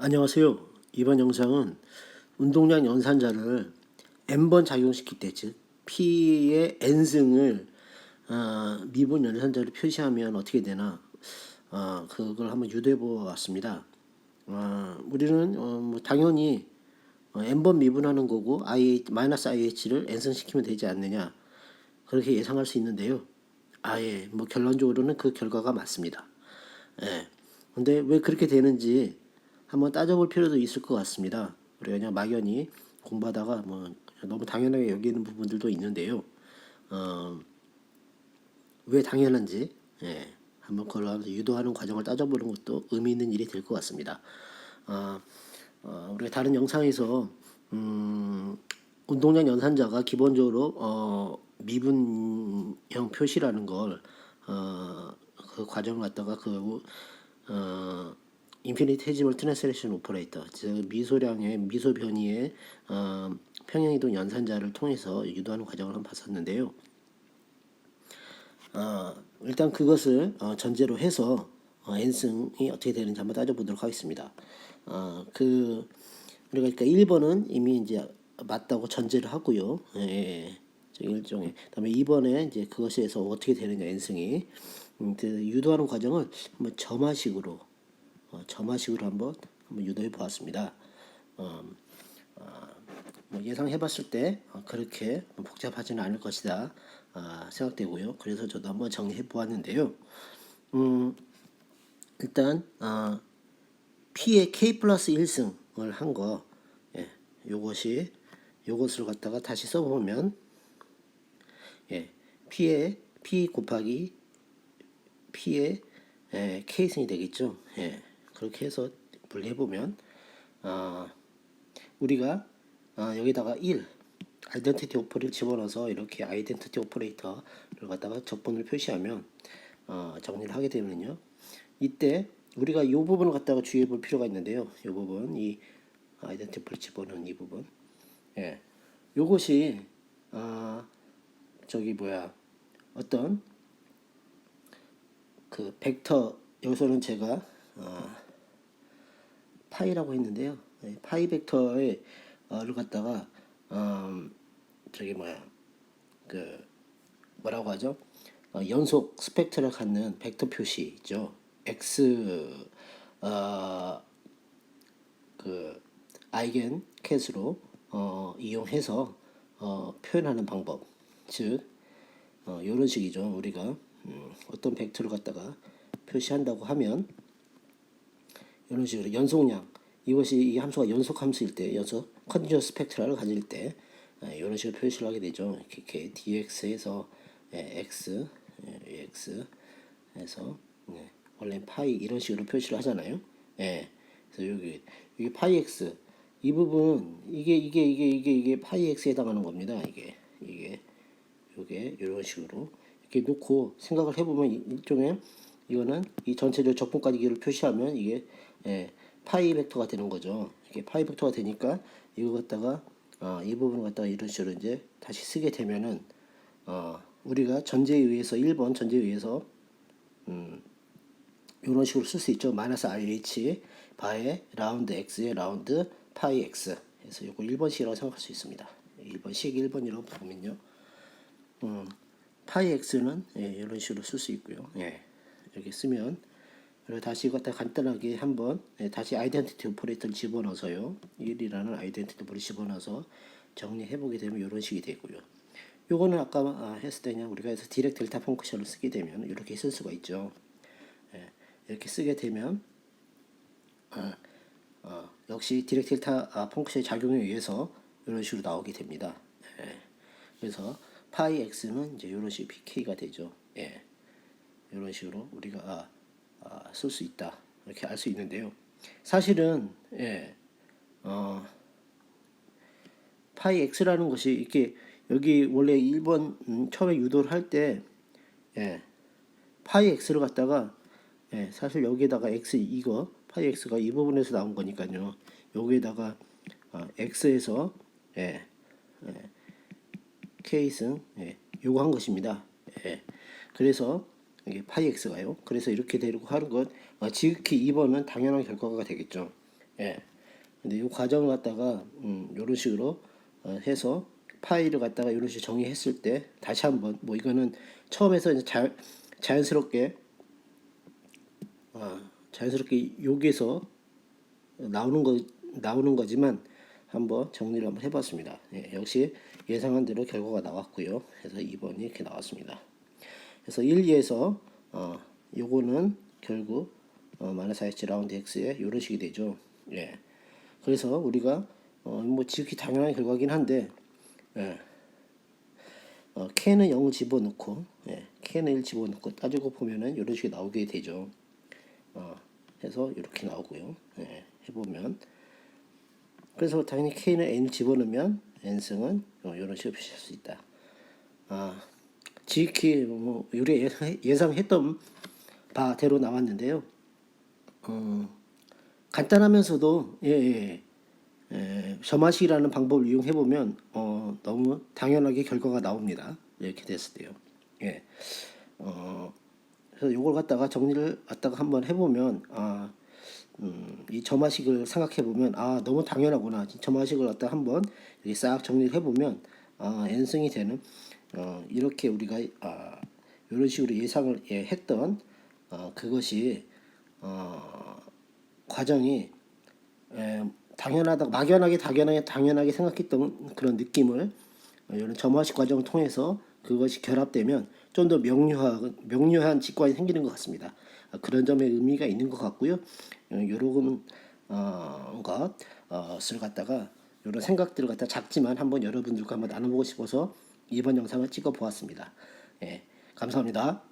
안녕하세요. 이번 영상은 운동량 연산자를 n번 작용시킬 때, 즉 P의 n승을 어, 미분 연산자로 표시하면 어떻게 되나 어, 그걸 한번 유도해 보았습니다. 어, 우리는 어, 뭐 당연히 어, n번 미분하는 거고 i 마이너스 ih를 n승 시키면 되지 않느냐 그렇게 예상할 수 있는데요. 아예 뭐 결론적으로는 그 결과가 맞습니다. 예. 근데 왜 그렇게 되는지 한번 따져볼 필요도 있을 것 같습니다. 우리가 그냥 막연히 공부하다가 뭐 너무 당연하게 여기는 부분들도 있는데요. 어, 왜 당연한지 예, 한번 그걸 유도하는 과정을 따져보는 것도 의미 있는 일이 될 것 같습니다. 어, 어, 우리가 다른 영상에서 음, 운동량 연산자가 기본적으로 어, 미분형 표시라는 걸 어, 그 과정을 갖다가 그 어, 인피니테지멀 트랜스레이션 오퍼레이터 즉 미소량의 미소 변이의 어, 평행이동 연산자를 통해서 유도하는 과정을 한번 봤었는데요. 어, 일단 그것을 어, 전제로 해서 어, n승이 어떻게 되는지 한번 따져보도록 하겠습니다. 어, 그 우리가 그러니까 1번은 이미 이제 맞다고 전제를 하고요. 예, 예. 저 일종의 그다음에 2번에 이제 그것에 서 어떻게 되느냐 n승이 음, 그 유도하는 과정을 한번 점화식으로 어, 점화식으로 한번 한번 유도해 보았습니다. 어, 어, 뭐 예상해봤을 때 어, 그렇게 복잡하지는 않을 것이다 아, 생각되고요. 그래서 저도 한번 정리해 보았는데요. 음, 일단 어, P의 K 플러스 1승을 한 거, 예, 요것이 요것을 갖다가 다시 써보면, 예, P의 P 곱하기 P의 예, K승이 되겠죠. 예, 그렇게 해서 분리해 보면, 아, 우리가 아, 여기다가 1 아이덴티티 오퍼레이터 집어넣어서 이렇게 아이덴티티 오퍼레이터를 갖다가 적분을 표시하면 어, 정리를 하게 되면요. 이때 우리가 이 부분을 갖다가 주의해 볼 필요가 있는데요. 이 부분, 이 아이덴티티를 집어넣은 이 부분. 예. 요것이 아, 저기 뭐야? 어떤 그 벡터 여기서는 제가 어, 파이라고 했는데요. 예, 파이 벡터를 갖다가 음, 저기 뭐야 그 뭐라고 하죠? 어, 연속 스펙트를 갖는 벡터 표시 있죠. x 어, 그 아이겐 캣으로 어, 이용해서 어, 표현하는 방법 즉 어, 이런 식이죠. 우리가 음, 어떤 벡터를 갖다가 표시한다고 하면 이런 식으로 연속량 이것이 이 함수가 연속 함수일 때 연속 컨디션 스펙트라를 가질 때 아, 이런 식으로 표시를 하게 되죠. 이렇게 dx에서 예, x 예, x 해서 예, 원래 파이 이런 식으로 표시를 하잖아요. 예. 그래서 여기 여기 파이 x 이 부분 이게 이게 이게 이게 이게 파이 x에 해당하는 겁니다. 이게 이게 요게 이런 식으로 이렇게 놓고 생각을 해보면 이- 일종의 이거는 이 전체적 적분까지 기를 표시하면 이게 예, 파이 벡터가 되는 거죠. 이게 파이 벡터가 되니까 이거 갖다가 어, 이 부분을 갖다가 이런 식으로 이제 다시 쓰게 되면은 어, 우리가 전제에 의해서 1번 전제에 의해서 음, 이런 식으로 쓸 수 있죠. 마이너스 IH 바의 라운드 X의 라운드 파이 X 그래서 이거 1번식이라고 생각할 수 있습니다. 1번식 1번이라고 보면요. 음, 파이 X는 예, 이런 식으로 쓸 수 있고요. 예, 이렇게 쓰면 그리고 다시 이거 갖다 간단하게 한번 예, 다시 아이덴티티 오퍼레이터를 집어넣어서요. 1이라는 아이덴티티 오퍼레이터 집어넣어서 정리해 보게 되면 이런 식이 되고요. 요거는 아까 아, 했을 때 그냥 우리가 해서 디렉 델타 펑크션을 쓰게 되면 이렇게 쓸 수가 있죠. 예, 이렇게 쓰게 되면 아, 어, 역시 디렉 델타 아, 펑크션의 작용에 의해서 이런 식으로 나오게 됩니다. 예, 그래서 파이 x는 이제 이런 식으로 pk가 되죠. 예, 이런 식으로 우리가 아, 아, 쓸 수 있다 이렇게 알 수 있는데요. 사실은 예, 어, 파이 x라는 것이 이렇게 여기 원래 1번 음, 처음에 유도를 할때 예, 파이 x를 갖다가 예, 사실 여기에다가 x 이거 파이 x가 이 부분에서 나온 거니까요. 여기에다가 아, x에서 예, 예, k승 예, 요거 한 것입니다. 예, 그래서 이게 파이 x가요. 그래서 이렇게 되려고 하는 것 어, 지극히 2번은 당연한 결과가 되겠죠. 예. 근데 이 과정을 갖다가 음, 이런 식으로 어, 해서 파일을 갖다가 이런 식으로 정의했을 때 다시 한번 뭐 이거는 처음에서 이제 자, 자연스럽게 어, 자연스럽게 여기에서 나오는 거 나오는 거지만 한번 정리를 한번 해봤습니다. 예, 역시 예상한 대로 결과가 나왔고요. 그래서 2번이 이렇게 나왔습니다. 그래서 1, 2에서 어, 요거는 결국 어, 마이너스 IH 라운드 X에 이런 식이 되죠. 예. 그래서 우리가 어, 뭐 지극히 당연한 결과긴 한데 예. 어, K는 0을 집어넣고 예. K는 1 집어넣고 따지고 보면은 이런 식이 나오게 되죠. 어, 해서 이렇게 나오고요. 예. 해보면 그래서 당연히 K는 N을 집어넣으면 N승은 어, 이런 식으로 표시할 수 있다. 아, 지극히 뭐 우리 예상- 예상했던 바대로 나왔는데요. 어, 간단하면서도 예, 예, 예, 점화식이라는 방법을 이용해 보면 어, 너무 당연하게 결과가 나옵니다. 이렇게 됐을 때요. 예, 어, 그래서 이걸 갖다가 정리를 갖다가 한번 해보면 아, 음, 이 점화식을 생각해 보면 아 너무 당연하구나. 점화식을 갖다 한번 이렇게 싹 정리를 해보면 아 n승이 되는 어, 이렇게 우리가 아, 이런 식으로 예상을 예, 했던 어, 그것이 어, 과정이 에, 당연하다 막연하게 당연하게 당연하게 생각했던 그런 느낌을 어, 이런 점화식 과정을 통해서 그것이 결합되면 좀 더 명료한 명료한 직관이 생기는 것 같습니다. 아, 그런 점에 의미가 있는 것 같고요. 어, 요런 어, 것을 갖다가 이런 생각들을 갖다 작지만 한번 여러분들과 한번 나눠보고 싶어서 이번 영상을 찍어 보았습니다. 예, 감사합니다.